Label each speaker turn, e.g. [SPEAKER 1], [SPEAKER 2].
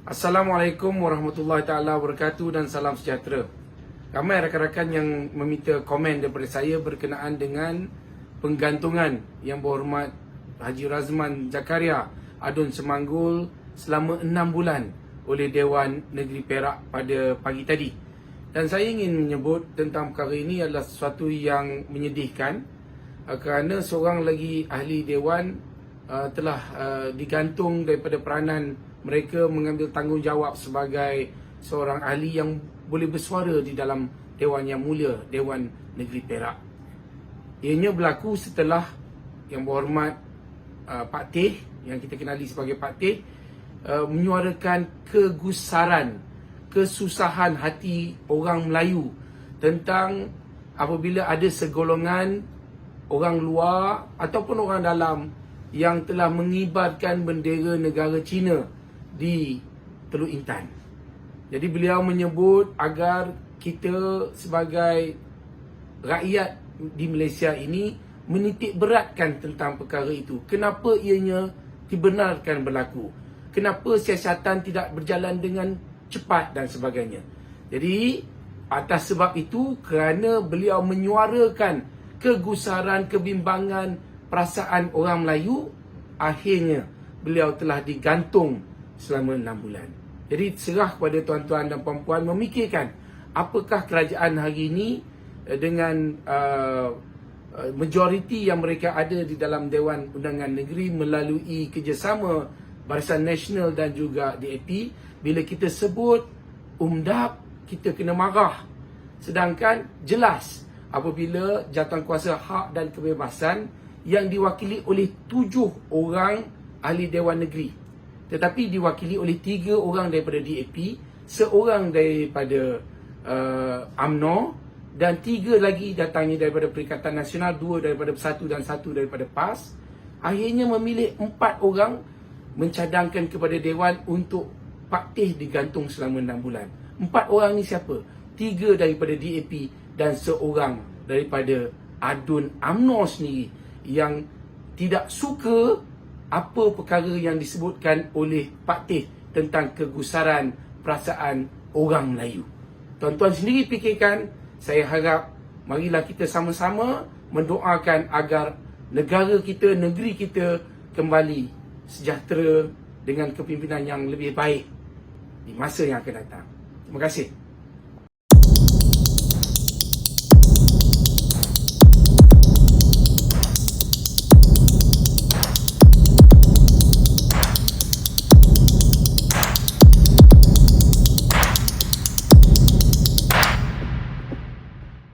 [SPEAKER 1] Assalamualaikum warahmatullahi taala wabarakatuh dan salam sejahtera. Ramai rakan-rakan yang meminta komen daripada saya berkenaan dengan penggantungan yang berhormat Haji Razman Zakaria Adun Semanggul selama 6 bulan oleh Dewan Negeri Perak pada pagi tadi. Dan saya ingin menyebut tentang perkara ini adalah sesuatu yang menyedihkan uh, kerana seorang lagi ahli dewan uh, telah uh, digantung daripada peranan mereka mengambil tanggungjawab sebagai seorang ahli yang boleh bersuara di dalam Dewan Yang Mulia, Dewan Negeri Perak. Ianya berlaku setelah yang berhormat uh, Pak Teh, yang kita kenali sebagai Pak Teh, uh, menyuarakan kegusaran, kesusahan hati orang Melayu tentang apabila ada segolongan orang luar ataupun orang dalam yang telah mengibarkan bendera negara China di Teluk Intan. Jadi beliau menyebut agar kita sebagai rakyat di Malaysia ini menitik beratkan tentang perkara itu. Kenapa ianya dibenarkan berlaku? Kenapa siasatan tidak berjalan dengan cepat dan sebagainya. Jadi atas sebab itu kerana beliau menyuarakan kegusaran, kebimbangan perasaan orang Melayu, akhirnya beliau telah digantung selama enam bulan. Jadi serah kepada tuan-tuan dan puan-puan memikirkan apakah kerajaan hari ini eh, dengan uh, majoriti yang mereka ada di dalam Dewan Undangan Negeri melalui kerjasama Barisan Nasional dan juga DAP bila kita sebut umdap kita kena marah sedangkan jelas apabila jawatan kuasa hak dan kebebasan yang diwakili oleh tujuh orang ahli Dewan Negeri tetapi diwakili oleh tiga orang daripada DAP, seorang daripada uh, AMNO dan tiga lagi datangnya daripada Perikatan Nasional, dua daripada Bersatu dan satu daripada PAS. Akhirnya memilih empat orang mencadangkan kepada Dewan untuk Pak Teh digantung selama enam bulan. Empat orang ni siapa? Tiga daripada DAP dan seorang daripada Adun AMNO sendiri yang tidak suka apa perkara yang disebutkan oleh Pak Teh tentang kegusaran perasaan orang Melayu. Tuan-tuan sendiri fikirkan, saya harap marilah kita sama-sama mendoakan agar negara kita, negeri kita kembali sejahtera dengan kepimpinan yang lebih baik di masa yang akan datang. Terima kasih.